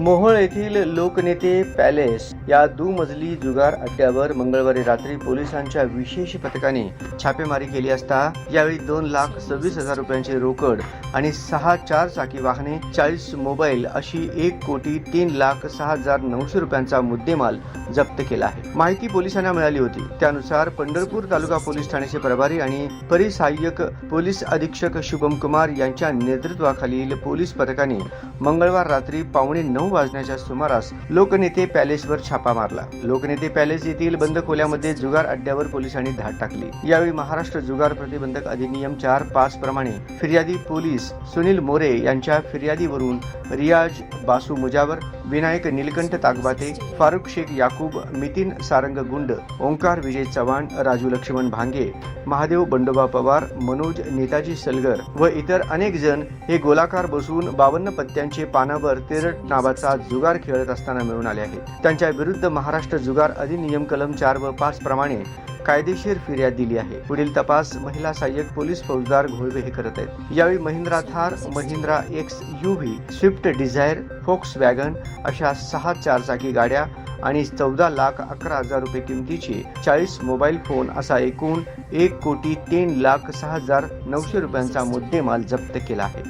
मोहोळ येथील लोकनेते पॅलेस या दुमजली जुगार अड्ड्यावर मंगळवारी रात्री पोलिसांच्या विशेष पथकाने छापेमारी केली असता यावेळी दोन लाख सव्वीस हजार रुपयांची रोकड आणि सहा चार चाकी वाहने चाळीस मोबाईल अशी एक कोटी तीन लाख सहा हजार नऊशे रुपयांचा मुद्देमाल जप्त केला आहे. माहिती पोलिसांना मिळाली होती. त्यानुसार पंढरपूर तालुका पोलीस ठाण्याचे प्रभारी आणि परिसहाय्यक पोलीस अधीक्षक शुभम कुमार यांच्या नेतृत्वाखालील पोलीस पथकाने मंगळवार रात्री पावणे नऊ वाजण्याच्या सुमारास लोकनेते पॅलेसवर छापा मारला. लोकनेते पॅलेस येथील बंद खोल्यामध्ये जुगार अड्ड्यावर पोलिसांनी धाड टाकली. यावेळी महाराष्ट्र जुगार प्रतिबंधक अधिनियम चार पाच प्रमाणे फिर्यादी पोलीस सुनील मोरे यांच्या फिर्यादीवरून रियाज बासू मुजावर विनायक निलकंठ ताकबाते फारुख शेख याकूब मितीन सारंग गुंड ओंकार विजय चव्हाण राजू लक्ष्मण भांगे महादेव बंडोबा पवार मनोज नेताजी सलगर व इतर अनेक जण हे गोलाकार बसून बावन्न पत्त्यांचे पानावर तेरट नावाचा जुगार खेळत असताना मिळून आले आहेत. त्यांच्या विरुद्ध महाराष्ट्र जुगार अधिनियम कलम चार व पाच प्रमाणे कायदेशीर फिर्याद दिली आहे. पुढील तपास महिला सहाय्यक पोलीस फौजदार घोळवे हे करत आहेत. यावेळी Mahindra Thar Mahindra X U V Swift Dzire Volkswagen अशा सहा चारचाकी गाड्या आणि चौदा लाख अकरा हजार रुपये किमतीचे चाळीस मोबाईल फोन असा एकूण एक कोटी तीन लाख सहा हजार नऊशे रुपयांचा मुद्देमाल जप्त केला आहे.